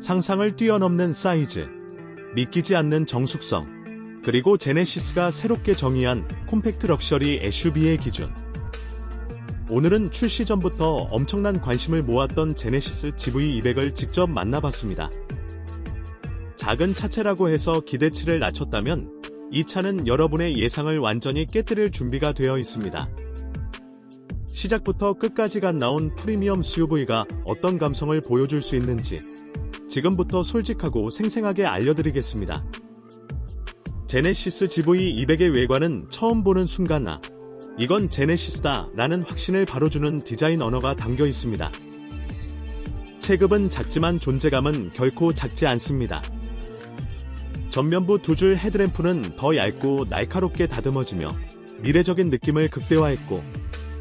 상상을 뛰어넘는 사이즈, 믿기지 않는 정숙성, 그리고 제네시스가 새롭게 정의한 콤팩트 럭셔리 SUV의 기준. 오늘은 출시 전부터 엄청난 관심을 모았던 제네시스 GV200을 직접 만나봤습니다. 작은 차체라고 해서 기대치를 낮췄다면 이 차는 여러분의 예상을 완전히 깨뜨릴 준비가 되어 있습니다. 시작부터 끝까지가 나온 프리미엄 SUV가 어떤 감성을 보여줄 수 있는지 지금부터 솔직하고 생생하게 알려드리겠습니다. 제네시스 GV200의 외관은 처음 보는 순간 아, 이건 제네시스다 라는 확신을 바로 주는 디자인 언어가 담겨 있습니다. 체급은 작지만 존재감은 결코 작지 않습니다. 전면부 두 줄 헤드램프는 더 얇고 날카롭게 다듬어지며 미래적인 느낌을 극대화했고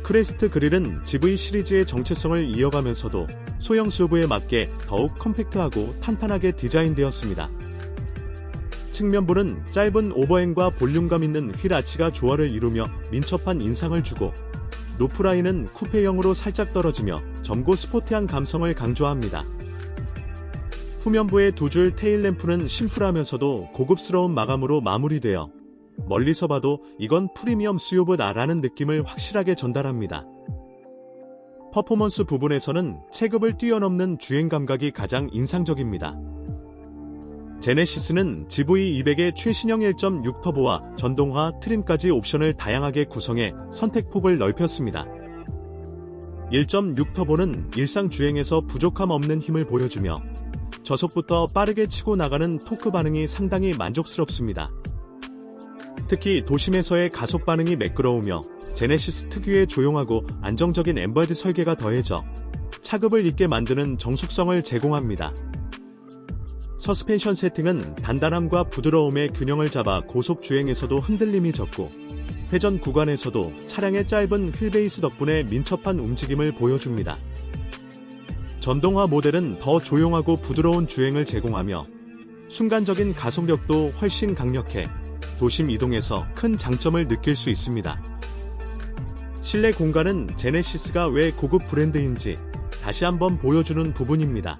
크레스트 그릴은 GV 시리즈의 정체성을 이어가면서도 소형 SUV에 맞게 더욱 컴팩트하고 탄탄하게 디자인되었습니다. 측면부는 짧은 오버행과 볼륨감 있는 휠 아치가 조화를 이루며 민첩한 인상을 주고 루프라인은 쿠페형으로 살짝 떨어지며 젊고 스포티한 감성을 강조합니다. 후면부의 두 줄 테일 램프는 심플하면서도 고급스러운 마감으로 마무리되어 멀리서 봐도 이건 프리미엄 수요보다라는 느낌을 확실하게 전달합니다. 퍼포먼스 부분에서는 체급을 뛰어넘는 주행 감각이 가장 인상적입니다. 제네시스는 GV200의 최신형 1.6 터보와 전동화 트림까지 옵션을 다양하게 구성해 선택폭을 넓혔습니다. 1.6 터보는 일상 주행에서 부족함 없는 힘을 보여주며 저속부터 빠르게 치고 나가는 토크 반응이 상당히 만족스럽습니다. 특히 도심에서의 가속 반응이 매끄러우며 제네시스 특유의 조용하고 안정적인 엠버드 설계가 더해져 차급을 잊게 만드는 정숙성을 제공합니다. 서스펜션 세팅은 단단함과 부드러움의 균형을 잡아 고속 주행에서도 흔들림이 적고 회전 구간에서도 차량의 짧은 휠베이스 덕분에 민첩한 움직임을 보여줍니다. 전동화 모델은 더 조용하고 부드러운 주행을 제공하며 순간적인 가속력도 훨씬 강력해 도심 이동에서 큰 장점을 느낄 수 있습니다. 실내 공간은 제네시스가 왜 고급 브랜드인지 다시 한번 보여주는 부분입니다.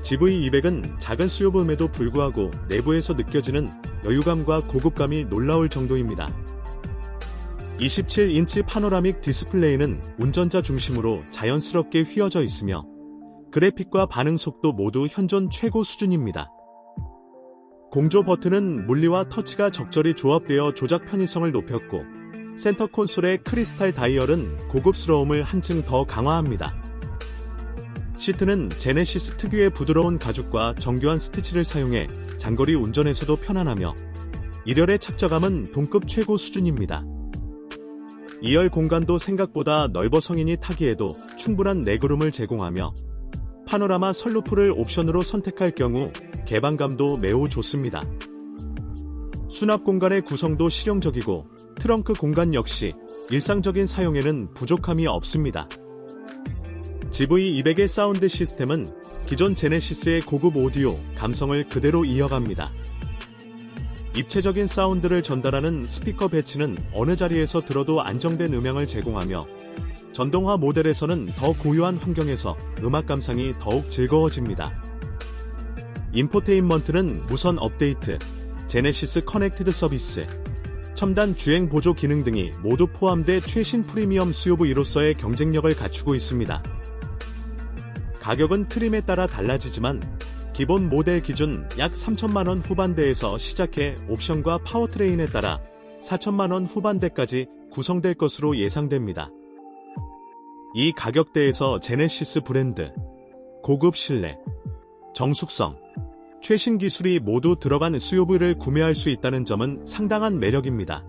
GV200은 작은 수요범에도 불구하고 내부에서 느껴지는 여유감과 고급감이 놀라울 정도입니다. 27인치 파노라믹 디스플레이는 운전자 중심으로 자연스럽게 휘어져 있으며 그래픽과 반응 속도 모두 현존 최고 수준입니다. 공조 버튼은 물리와 터치가 적절히 조합되어 조작 편의성을 높였고 센터 콘솔의 크리스탈 다이얼은 고급스러움을 한층 더 강화합니다. 시트는 제네시스 특유의 부드러운 가죽과 정교한 스티치를 사용해 장거리 운전에서도 편안하며 일열의 착저감은 동급 최고 수준입니다. 2열 공간도 생각보다 넓어 성인이 타기에도 충분한 내구름을 제공하며 파노라마 선루프를 옵션으로 선택할 경우 개방감도 매우 좋습니다. 수납 공간의 구성도 실용적이고 트렁크 공간 역시 일상적인 사용에는 부족함이 없습니다. GV200의 사운드 시스템은 기존 제네시스의 고급 오디오 감성을 그대로 이어갑니다. 입체적인 사운드를 전달하는 스피커 배치는 어느 자리에서 들어도 안정된 음향을 제공하며 전동화 모델에서는 더 고요한 환경에서 음악 감상이 더욱 즐거워집니다. 인포테인먼트는 무선 업데이트, 제네시스 커넥티드 서비스, 첨단 주행 보조 기능 등이 모두 포함돼 최신 프리미엄 수요부이로서의 경쟁력을 갖추고 있습니다. 가격은 트림에 따라 달라지지만 기본 모델 기준 약 3천만원 후반대에서 시작해 옵션과 파워트레인에 따라 4천만원 후반대까지 구성될 것으로 예상됩니다. 이 가격대에서 제네시스 브랜드, 고급 신뢰, 정숙성, 최신 기술이 모두 들어간 수요부를 구매할 수 있다는 점은 상당한 매력입니다.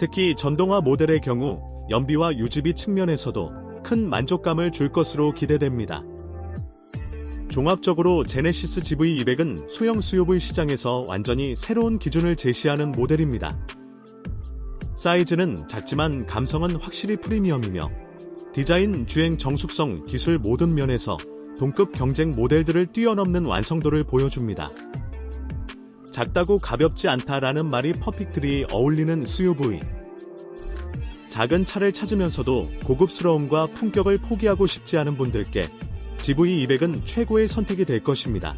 특히 전동화 모델의 경우 연비와 유지비 측면에서도 큰 만족감을 줄 것으로 기대됩니다. 종합적으로 제네시스 GV200은 소형 SUV 시장에서 완전히 새로운 기준을 제시하는 모델입니다. 사이즈는 작지만 감성은 확실히 프리미엄이며 디자인, 주행, 정숙성, 기술 모든 면에서 동급 경쟁 모델들을 뛰어넘는 완성도를 보여줍니다. 작다고 가볍지 않다라는 말이 퍼펙트리 어울리는 SUV. 작은 차를 찾으면서도 고급스러움과 품격을 포기하고 싶지 않은 분들께 GV200은 최고의 선택이 될 것입니다.